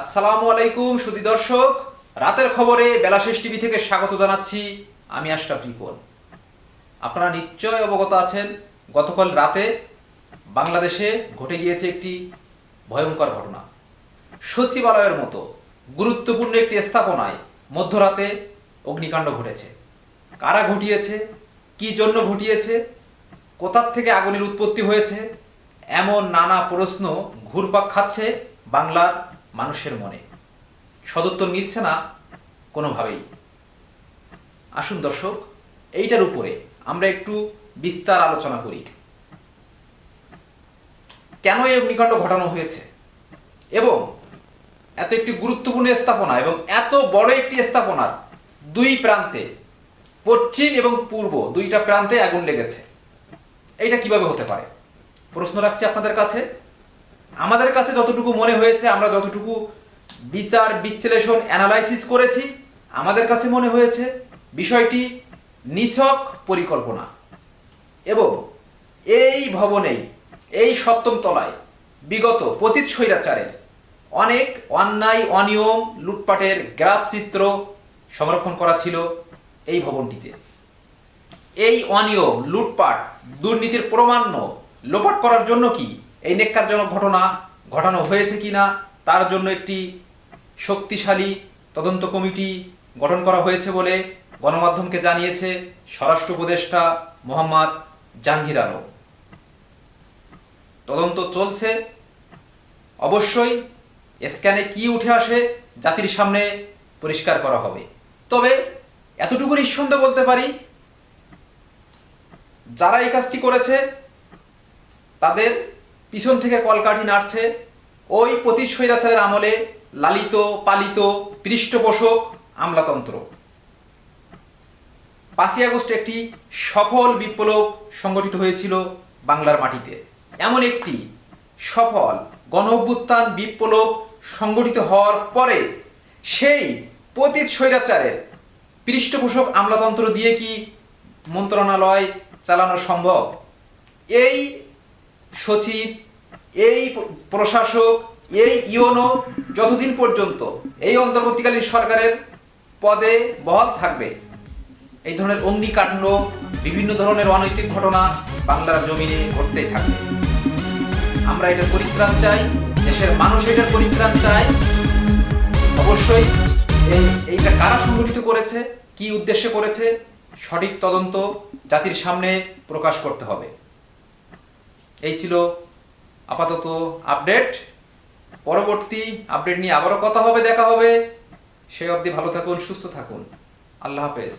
আসসালামু আলাইকুম সুদী দর্শক। রাতের খবরে বেলা শেষ টিভি থেকে স্বাগত জানাচ্ছি আমি আশরাফ রিপন। আপনারা নিশ্চয় অবগত আছেন, গতকাল রাতে বাংলাদেশে ঘটে গিয়েছে একটি ভয়ঙ্কর ঘটনা। সচিবালয়ের মতো গুরুত্বপূর্ণ একটি স্থাপনায় মধ্যরাতে অগ্নিকাণ্ড ঘটেছে। কারা ঘটিয়েছে, কি জন্য ঘটিয়েছে, কোথার থেকে আগুনের উৎপত্তি হয়েছে, এমন নানা প্রশ্ন ঘুরপাক খাচ্ছে বাংলার মানুষের মনে। সদুত্তর মিলছে না কোনোভাবেই। আসুন দর্শক, এইটার উপরে আমরা একটু বিস্তার আলোচনা করি। কেন এই অগ্নিকাণ্ড ঘটানো হয়েছে? এবং এত একটি গুরুত্বপূর্ণ স্থাপনা এবং এত বড় একটি স্থাপনার দুই প্রান্তে, পশ্চিম এবং পূর্ব দুইটা প্রান্তে আগুন লেগেছে। এইটা কীভাবে হতে পারে? প্রশ্ন রাখছি আপনাদের কাছে। আমাদের কাছে যতটুকু মনে হয়েছে, আমরা যতটুকু বিচার, বিশ্লেষণ অ্যানালাইসিস করেছি, আমাদের কাছে মনে হয়েছে বিষয়টি নিছক পরিকল্পনা। এবং এই ভবনেই, এই সপ্তম তলায় বিগত পতীত স্বৈরাচারের অনেক অন্যায়, অনিয়ম, লুটপাটের গ্রাফ চিত্র সংরক্ষণ করা ছিল এই ভবনটিতে। এই অনিয়ম, লুটপাট, দুর্নীতির প্রমাণ্য লোপাট করার জন্য কি এই নেককারজনক ঘটনা ঘটানো হয়েছে কিনা, তার জন্য একটি শক্তিশালী তদন্ত কমিটি গঠন করা হয়েছে বলে গণমাধ্যমকে জানিয়েছে স্বরাষ্ট্র উপদেষ্টা মোহাম্মদ জাহাঙ্গীর আলম। তদন্ত চলছে। অবশ্যই স্ক্যানে কি উঠে আসে জাতির সামনে পরিষ্কার করা হবে। তবে এতটুকু নিঃসন্দেহ বলতে পারি, যারা এই কাজটি করেছে, তাদের পিছন থেকে কলকাঠি নাড়ছে। ওই পতীত স্বৈরাচারের আমলে লালিত, পালিত, পৃষ্ঠপোষক আমলাতন্ত্র। পাঁচই আগস্ট একটি সফল বিপ্লব সংগঠিত হয়েছিল বাংলার মাটিতে। এমন একটি সফল গণ অভ্যুত্থান বিপ্লব সংগঠিত হওয়ার পরে সেই পতীত স্বৈরাচারের পৃষ্ঠপোষক আমলাতন্ত্র দিয়ে কি মন্ত্রণালয় চালানো সম্ভব? এই সচিব, এই প্রশাসক, এই ইওনো যতদিন পর্যন্ত এই অন্তর্বর্তীকালীন সরকারের পদে বহাল থাকবে। এই ধরনের অগ্নিকাণ্ড, বিভিন্ন ধরনের অনৈতিক ঘটনা বাংলার জমিনে ঘটতেই থাকবে। আমরা এটার পরিত্রাণ চাই, দেশের মানুষ এটার পরিত্রাণ চায়। অবশ্যই এই, এইটা কারা সংগঠিত করেছে, কি উদ্দেশ্যে করেছে, সঠিক তদন্ত জাতির সামনে প্রকাশ করতে হবে। এই ছিল আপাতত আপডেট। পরবর্তী আপডেট নিয়ে আবারও কথা হবে, দেখা হবে। সেই অবধি ভালো থাকুন, সুস্থ থাকুন। আল্লাহ হাফেজ।